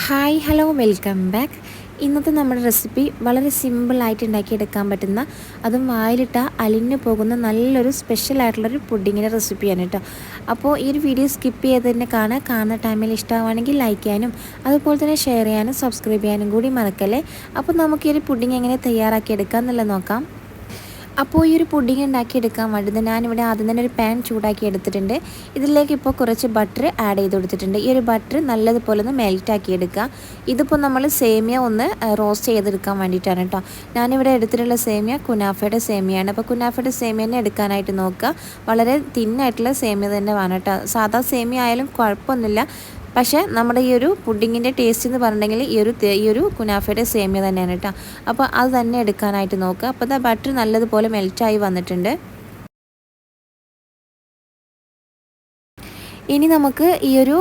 Hi hello welcome back ഇന്നത്തെ നമ്മുടെ recipe വളരെ സിമ്പിളായിട്ട് ഉണ്ടാക്കിയെടുക്കാൻ പറ്റുന്ന അതും വായിലിട്ട അലിഞ്ഞു പോകുന്ന നല്ലൊരു സ്പെഷ്യൽ ആയിട്ടുള്ളൊരു പുഡിങ്ങിന്റെ റെസിപ്പിയാണ് കേട്ടോ. അപ്പോൾ ഈ ഒരു വീഡിയോ സ്കിപ്പ് ചെയ്ത് തന്നെ കാണുക കാണുന്ന ടൈമിൽ ഇഷ്ടമാണെങ്കിൽ ലൈക്ക് ചെയ്യാനും അതുപോലെ തന്നെ ഷെയർ ചെയ്യാനും സബ്സ്ക്രൈബ് ചെയ്യാനും കൂടി മറക്കല്ലേ? അപ്പോൾ നമുക്ക് ഈ ഒരു പുഡിങ് എങ്ങനെ തയ്യാറാക്കിയെടുക്കാം എന്നുള്ളത് നോക്കാം. അപ്പോൾ ഈ ഒരു പുഡിങ് ഉണ്ടാക്കിയെടുക്കാൻ വേണ്ടത് ഞാനിവിടെ ആദ്യം തന്നെ ഒരു പാൻ ചൂടാക്കി എടുത്തിട്ടുണ്ട്. ഇതിലേക്ക് ഇപ്പോൾ കുറച്ച് ബട്ടർ ആഡ് ചെയ്ത് കൊടുത്തിട്ടുണ്ട്. ഈ ഒരു ബട്ടർ നല്ലതുപോലെ ഒന്ന് മെൽറ്റാക്കി എടുക്കുക. ഇതിപ്പോൾ നമ്മൾ സേമിയ ഒന്ന് റോസ്റ്റ് ചെയ്തെടുക്കാൻ വേണ്ടിയിട്ടാണ് കേട്ടോ ഞാനിവിടെ എടുത്തിട്ടുള്ള സേമിയ കുനാഫയുടെ സേമിയാണ്. അപ്പോൾ കുനാഫയുടെ സേമിയ തന്നെ എടുക്കാനായിട്ട് നോക്കുക. വളരെ തിന്നായിട്ടുള്ള സേമിയ തന്നെ വേണം കേട്ടോ സാധാ സേമിയ ആയാലും കുഴപ്പമൊന്നുമില്ല. പക്ഷേ നമ്മുടെ ഈ ഒരു പുഡിങ്ങിന്റെ ടേസ്റ്റ് എന്ന് പറഞ്ഞിട്ടുണ്ടെങ്കിൽ ഈ ഒരു ഈ ഒരു കുനാഫയുടെ സേമിയ തന്നെയാണ് കേട്ടോ. അപ്പോൾ അത് തന്നെ എടുക്കാനായിട്ട് നോക്കുക. അപ്പോൾ ബട്ടർ നല്ലതുപോലെ മെൽറ്റായി വന്നിട്ടുണ്ട്. ഇനി നമുക്ക് ഈ ഒരു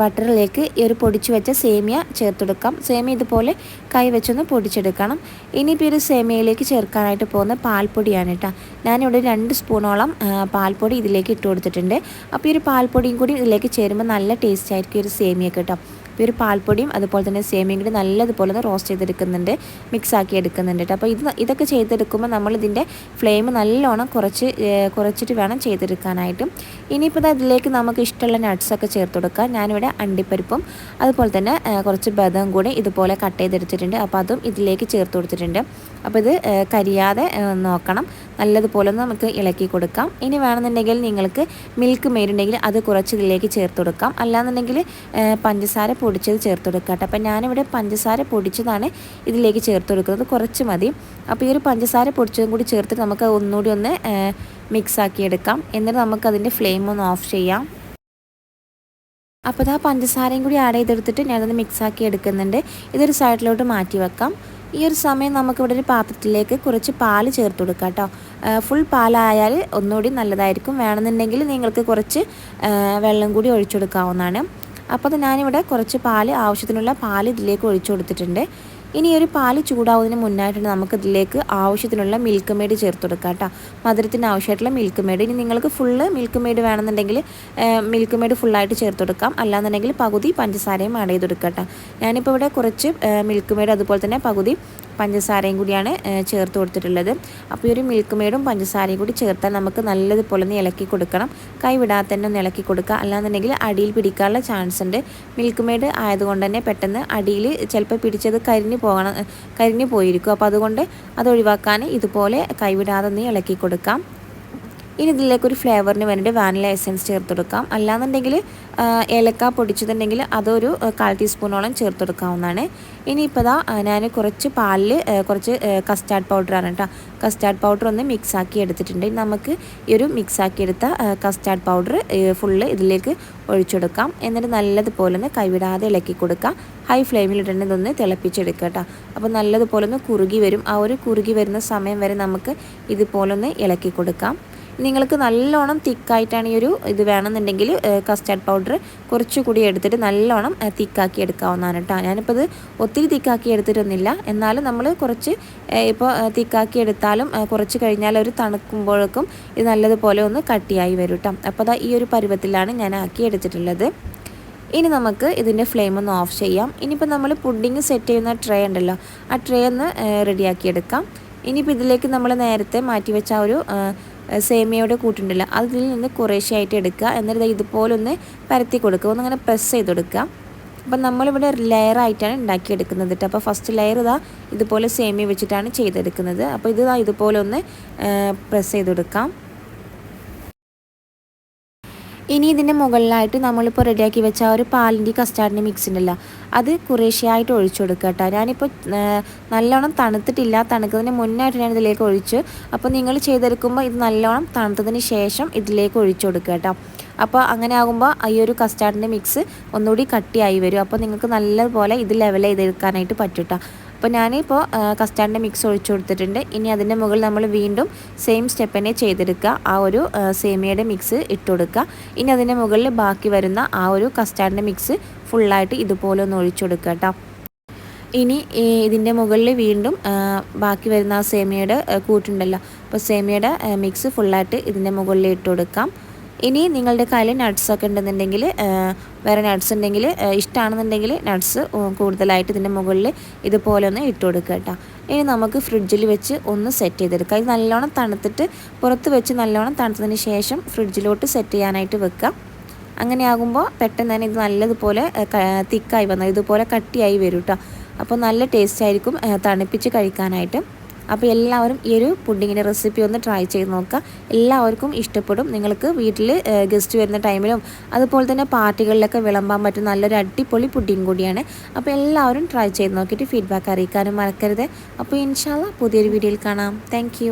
ബട്ടറിലേക്ക് ഈ ഒരു പൊടിച്ചു വെച്ച സേമിയ ചേർത്തെടുക്കാം. സേമിയ ഇതുപോലെ കൈ വെച്ചൊന്ന് പൊടിച്ചെടുക്കണം. ഇനിയിപ്പോൾ ഒരു സേമിയയിലേക്ക് ചേർക്കാനായിട്ട് പോകുന്ന പാൽപ്പൊടിയാണ് കേട്ടോ. ഞാനിവിടെ രണ്ട് സ്പൂണോളം പാൽപ്പൊടി ഇതിലേക്ക് ഇട്ട് കൊടുത്തിട്ടുണ്ട്. അപ്പോൾ ഈ ഒരു പാൽപ്പൊടിയും കൂടി ഇതിലേക്ക് ചേരുമ്പോൾ നല്ല ടേസ്റ്റ് ആയിരിക്കും ഒരു സേമിയ കേട്ടോ. ഈ ഒരു പാൽപ്പൊടിയും അതുപോലെ തന്നെ സേമിയും കൂടി നല്ലതുപോലെ ഒന്ന് റോസ്റ്റ് ചെയ്തെടുക്കുന്നുണ്ട് മിക്സ് ആക്കി എടുക്കുന്നുണ്ട് കേട്ടോ അപ്പോൾ ഇത് ഇതൊക്കെ ചെയ്തെടുക്കുമ്പോൾ നമ്മൾ ഇതിന്റെ ഫ്ലെയിം നല്ലോണം കുറച്ച് കുറച്ചിട്ട് വേണം ചെയ്തെടുക്കാനായിട്ടും. ഇനിയിപ്പോൾ അതിലേക്ക് നമുക്ക് ഇഷ്ടമുള്ള നട്ട്സൊക്കെ ചേർത്ത് കൊടുക്കാം. ഞാനിവിടെ അണ്ടിപ്പരിപ്പും അതുപോലെ തന്നെ കുറച്ച് ബദം കൂടി ഇതുപോലെ കട്ട് ചെയ്തെടുത്തിട്ടുണ്ട്. അപ്പോൾ അതും ഇതിലേക്ക് ചേർത്ത് കൊടുത്തിട്ടുണ്ട്. അപ്പോൾ ഇത് കരിയാതെ നോക്കണം. നല്ലതുപോലെ ഒന്ന് നമുക്ക് ഇളക്കി കൊടുക്കാം. ഇനി വേണമെന്നുണ്ടെങ്കിൽ നിങ്ങൾക്ക് മിൽക്ക് മേരുണ്ടെങ്കിൽ അത് കുറച്ച് ഇതിലേക്ക് ചേർത്ത് കൊടുക്കാം. അല്ലാന്നുണ്ടെങ്കിൽ പഞ്ചസാര പൊടിച്ചത് ചേർത്ത് കൊടുക്കുക കേട്ടോ. അപ്പോൾ ഞാനിവിടെ പഞ്ചസാര പൊടിച്ചതാണ് ഇതിലേക്ക് ചേർത്ത് കൊടുക്കുന്നത് കുറച്ച് മതി. അപ്പോൾ ഈ ഒരു പഞ്ചസാര പൊടിച്ചതും കൂടി ചേർത്തിട്ട് നമുക്ക് ഒന്നുകൂടി ഒന്ന് മിക്സ് ആക്കി എടുക്കാം എന്നിട്ട് നമുക്കതിന്റെ ഫ്ലെയിം ഒന്ന് ഓഫ് ചെയ്യാം. അപ്പോൾ ഇതാ പഞ്ചസാരയും കൂടി ആഡ് ചെയ്തെടുത്തിട്ട് ഞാനത് മിക്സ് ആക്കി എടുക്കുന്നുണ്ട്. ഇതൊരു സൈഡിലോട്ട് മാറ്റി വെക്കാം. ഈ ഒരു സമയം നമുക്കിവിടെ ഒരു പാത്രത്തിലേക്ക് കുറച്ച് പാൽ ചേർത്ത് കൊടുക്കാം കേട്ടോ. ഫുൾ പാലായാൽ ഒന്നുകൂടി നല്ലതായിരിക്കും. വേണമെന്നുണ്ടെങ്കിൽ നിങ്ങൾക്ക് കുറച്ച് വെള്ളം കൂടി ഒഴിച്ചെടുക്കാവുന്നതാണ് അപ്പോൾ അത് ഞാനിവിടെ കുറച്ച് പാൽ ആവശ്യത്തിനുള്ള പാൽ ഇതിലേക്ക് ഒഴിച്ചു കൊടുത്തിട്ടുണ്ട്. ഇനി ഒരു പാൽ ചൂടാവുന്നതിന് മുന്നായിട്ടുണ്ട് നമുക്ക് ഇതിലേക്ക് ആവശ്യത്തിനുള്ള മിൽക്ക് മെയ്ഡ് ചേർത്ത് കൊടുക്കാം കേട്ടോ. മധുരത്തിന് ആവശ്യമായിട്ടുള്ള മിൽക്ക് മെയ്ഡ് ഇനി നിങ്ങൾക്ക് ഫുള്ള് മിൽക്ക് മെയ്ഡ് വേണമെന്നുണ്ടെങ്കിൽ മിൽക്ക് മെയ്ഡ് ഫുള്ളായിട്ട് ചേർത്ത് കൊടുക്കാം. അല്ലാന്നുണ്ടെങ്കിൽ പകുതി പഞ്ചസാരയും ആഡ് ചെയ്ത് കൊടുക്കാം കേട്ടോ. ഞാനിപ്പോൾ ഇവിടെ കുറച്ച് മിൽക്ക് മെയ്ഡ് അതുപോലെ തന്നെ പകുതി പഞ്ചസാരയും കൂടിയാണ് ചേർത്ത് കൊടുത്തിട്ടുള്ളത്. അപ്പോൾ ഈ ഒരു മിൽക്ക് മെയ്ഡും പഞ്ചസാരയും കൂടി ചേർത്താൽ നമുക്ക് നല്ലതുപോലെ ഒന്ന് ഇളക്കി കൊടുക്കണം. കൈ വിടാതെ തന്നെ ഒന്ന് ഇളക്കി കൊടുക്കുക. അല്ലാന്നുണ്ടെങ്കിൽ അടിയിൽ പിടിക്കാനുള്ള ചാൻസ് ഉണ്ട്. മിൽക്ക് മെയ്ഡ് ആയതുകൊണ്ട് തന്നെ പെട്ടെന്ന് അടിയിൽ ചിലപ്പോൾ പിടിച്ചത് കരിഞ്ഞു പോകണം കരിഞ്ഞു പോയിരിക്കും. അപ്പോൾ അതുകൊണ്ട് അത് ഒഴിവാക്കാൻ ഇതുപോലെ കൈവിടാതെ ഒന്ന് ഇളക്കി കൊടുക്കാം. ഇനി ഇതിലേക്ക് ഒരു ഫ്ലേവറിന് വേണ്ടി വാനില എസൻസ് ചേർത്ത് കൊടുക്കാം. അല്ലാന്നുണ്ടെങ്കിൽ ഏലക്ക പൊടിച്ചതുണ്ടെങ്കിൽ അതൊരു കാൽ ടീസ്പൂണോളം ചേർത്ത് കൊടുക്കാവുന്നതാണ്. ഇനിയിപ്പോൾ ഇതാ ഞാൻ കുറച്ച് പാലിൽ കുറച്ച് കസ്റ്റാർഡ് പൗഡർ ആണ് കേട്ടോ കസ്റ്റാർഡ് പൗഡർ ഒന്ന് മിക്സ് ആക്കി എടുത്തിട്ടുണ്ട്. നമുക്ക് ഈ ഒരു മിക്സ് ആക്കി എടുത്ത കസ്റ്റാർഡ് പൗഡർ ഫുള്ള് ഇതിലേക്ക് ഒഴിച്ചെടുക്കാം എന്നിട്ട് നല്ലതുപോലെ ഒന്ന് കൈവിടാതെ ഇളക്കി കൊടുക്കാം. ഹൈ ഫ്ലെയിമിൽ ഇട്ടിട്ട് ഇതൊന്ന് തിളപ്പിച്ചെടുക്കുക കേട്ടോ അപ്പോൾ നല്ലതുപോലെ ഒന്ന് കുറുകി വരും. ആ ഒരു കുറുകി വരുന്ന സമയം വരെ നമുക്ക് ഇതുപോലൊന്ന് ഇളക്കി കൊടുക്കാം. നിങ്ങൾക്ക് നല്ലോണം തിക്കായിട്ടാണ് ഈ ഒരു ഇത് വേണമെന്നുണ്ടെങ്കിൽ കസ്റ്റാർഡ് പൗഡർ കുറച്ചുകൂടി എടുത്തിട്ട് നല്ലോണം തിക്കാക്കി എടുക്കാവുന്നതാണ് കേട്ടോ ഞാനിപ്പോൾ ഇത് ഒത്തിരി തിക്കാക്കി എടുത്തിട്ടൊന്നുമില്ല. എന്നാലും നമ്മൾ കുറച്ച് ഇപ്പോൾ തിക്കാക്കി എടുത്താലും കുറച്ച് കഴിഞ്ഞാൽ ഒരു തണുക്കുമ്പോഴേക്കും ഇത് നല്ലതുപോലെ ഒന്ന് കട്ടിയായി വരും കേട്ടോ അപ്പോൾ അതാ ഈ ഒരു പരുവത്തിലാണ് ഞാൻ ആക്കി എടുത്തിട്ടുള്ളത്. ഇനി നമുക്ക് ഇതിന്റെ ഫ്ലെയിം ഒന്ന് ഓഫ് ചെയ്യാം. ഇനിയിപ്പോൾ നമ്മൾ പുഡിങ് സെറ്റ് ചെയ്യുന്ന ട്രേ ഉണ്ടല്ലോ ആ ട്രേ ഒന്ന് റെഡിയാക്കി എടുക്കാം. ഇനിയിപ്പോൾ ഇതിലേക്ക് നമ്മൾ നേരത്തെ മാറ്റി വെച്ച ഒരു സേമിയയുടെ കൂട്ടുണ്ടല്ലോ. അതിൽ നിന്ന് കുറേശ്ശെയായിട്ട് എടുക്കുക. എന്നിട്ട് ഇതുപോലെ ഒന്ന് പരത്തി കൊടുക്കുക. ഒന്നിങ്ങനെ പ്രസ് ചെയ്ത് കൊടുക്കുക. അപ്പം നമ്മളിവിടെ ലെയർ ആയിട്ടാണ് ഉണ്ടാക്കിയെടുക്കുന്നത് കേട്ടോ അപ്പോൾ ഫസ്റ്റ് ലെയർ ഇതാ ഇതുപോലെ സേമിയ വെച്ചിട്ടാണ് ചെയ്തെടുക്കുന്നത്. അപ്പോൾ ഇത് ഇതുപോലെ ഒന്ന് പ്രസ് ചെയ്ത് കൊടുക്കാം. ഇനി ഇതിന്റെ മുകളിലായിട്ട് നമ്മളിപ്പോൾ റെഡിയാക്കി വെച്ച ആ ഒരു പാലിന്റെ കസ്റ്റാർഡിന്റെ മിക്സ് ഉണ്ടല്ലോ അത് കുറേശ്ശെയായിട്ട് ഒഴിച്ചു കൊടുക്കുക കേട്ടോ. ഞാനിപ്പോൾ നല്ലോണം തണുത്തിട്ടില്ല. തണുക്കുന്നതിന് മുന്നായിട്ട് ഞാൻ ഇതിലേക്ക് ഒഴിച്ചു. അപ്പോൾ നിങ്ങൾ ചെയ്തെടുക്കുമ്പോൾ ഇത് നല്ലോണം തണുത്തതിന് ശേഷം ഇതിലേക്ക് ഒഴിച്ചു കൊടുക്കുക കേട്ടോ. അപ്പോൾ അങ്ങനെ ആകുമ്പോൾ ഈ ഒരു കസ്റ്റാർഡിന്റെ മിക്സ് ഒന്നുകൂടി കട്ടിയായി വരും. അപ്പോൾ നിങ്ങൾക്ക് നല്ലപോലെ ഇത് ലെവൽ ചെയ്തെടുക്കാനായിട്ട് പറ്റും കേട്ടോ. അപ്പോൾ ഞാനിപ്പോൾ കസ്റ്റാർഡിന്റെ മിക്സ് ഒഴിച്ചു കൊടുത്തിട്ടുണ്ട്. ഇനി അതിന്റെ മുകളിൽ നമ്മൾ വീണ്ടും സെയിം സ്റ്റെപ്പ് തന്നെ ചെയ്തെടുക്കുക. ആ ഒരു സേമിയയുടെ മിക്സ് ഇട്ട് കൊടുക്കുക. ഇനി അതിന്റെ മുകളിൽ ബാക്കി വരുന്ന ആ ഒരു കസ്റ്റാർഡിന്റെ മിക്സ് ഫുള്ളായിട്ട് ഇതുപോലെ ഒന്ന് ഒഴിച്ചു കൊടുക്കുക കേട്ടോ. ഇനി ഇതിന്റെ മുകളിൽ വീണ്ടും ബാക്കി വരുന്ന ആ സേമിയയുടെ കൂട്ടുണ്ടല്ലോ. അപ്പോൾ സേമിയയുടെ മിക്സ് ഫുള്ളായിട്ട് ഇതിന്റെ മുകളിൽ ഇട്ട് കൊടുക്കാം. ഇനി നിങ്ങളുടെ കയ്യിൽ നട്ട്സൊക്കെ ഉണ്ടെന്നുണ്ടെങ്കിൽ വേറെ നട്ട്സ് ഉണ്ടെങ്കിൽ ഇഷ്ടമാണെന്നുണ്ടെങ്കിൽ നട്ട്സ് കൂടുതലായിട്ട് ഇതിന്റെ മുകളിൽ ഇതുപോലെ ഒന്ന് ഇട്ട് കൊടുക്കുക കേട്ടോ. ഇനി നമുക്ക് ഫ്രിഡ്ജിൽ വെച്ച് ഒന്ന് സെറ്റ് ചെയ്തെടുക്കാം. ഇത് നല്ലോണം തണുത്തിട്ട് പുറത്ത് വെച്ച് നല്ലോണം തണുത്തതിന് ശേഷം ഫ്രിഡ്ജിലോട്ട് സെറ്റ് ചെയ്യാനായിട്ട് വെക്കാം. അങ്ങനെ ആകുമ്പോൾ പെട്ടെന്ന് തന്നെ ഇത് നല്ലതുപോലെ തിക്കായി വന്നാൽ ഇതുപോലെ കട്ടിയായി വരും കേട്ടോ. അപ്പോൾ നല്ല ടേസ്റ്റ് ആയിരിക്കും തണുപ്പിച്ച് കഴിക്കാനായിട്ട്. അപ്പോൾ എല്ലാവരും ഈ ഒരു പുഡിങ്ങിന്റെ റെസിപ്പി ഒന്ന് ട്രൈ ചെയ്ത് നോക്കുക. എല്ലാവർക്കും ഇഷ്ടപ്പെടും. നിങ്ങൾക്ക് വീട്ടിൽ ഗസ്റ്റ് വരുന്ന ടൈമിലും അതുപോലെ തന്നെ പാർട്ടികളിലൊക്കെ വിളമ്പാൻ പറ്റുന്ന നല്ലൊരു അടിപൊളി പുഡിങ് കൂടിയാണ്. അപ്പോൾ എല്ലാവരും ട്രൈ ചെയ്ത് നോക്കിയിട്ട് ഫീഡ്ബാക്ക് അറിയിക്കാനും മറക്കരുത്. അപ്പോൾ ഇൻഷാല്ല പുതിയൊരു വീഡിയോയിൽ കാണാം. താങ്ക്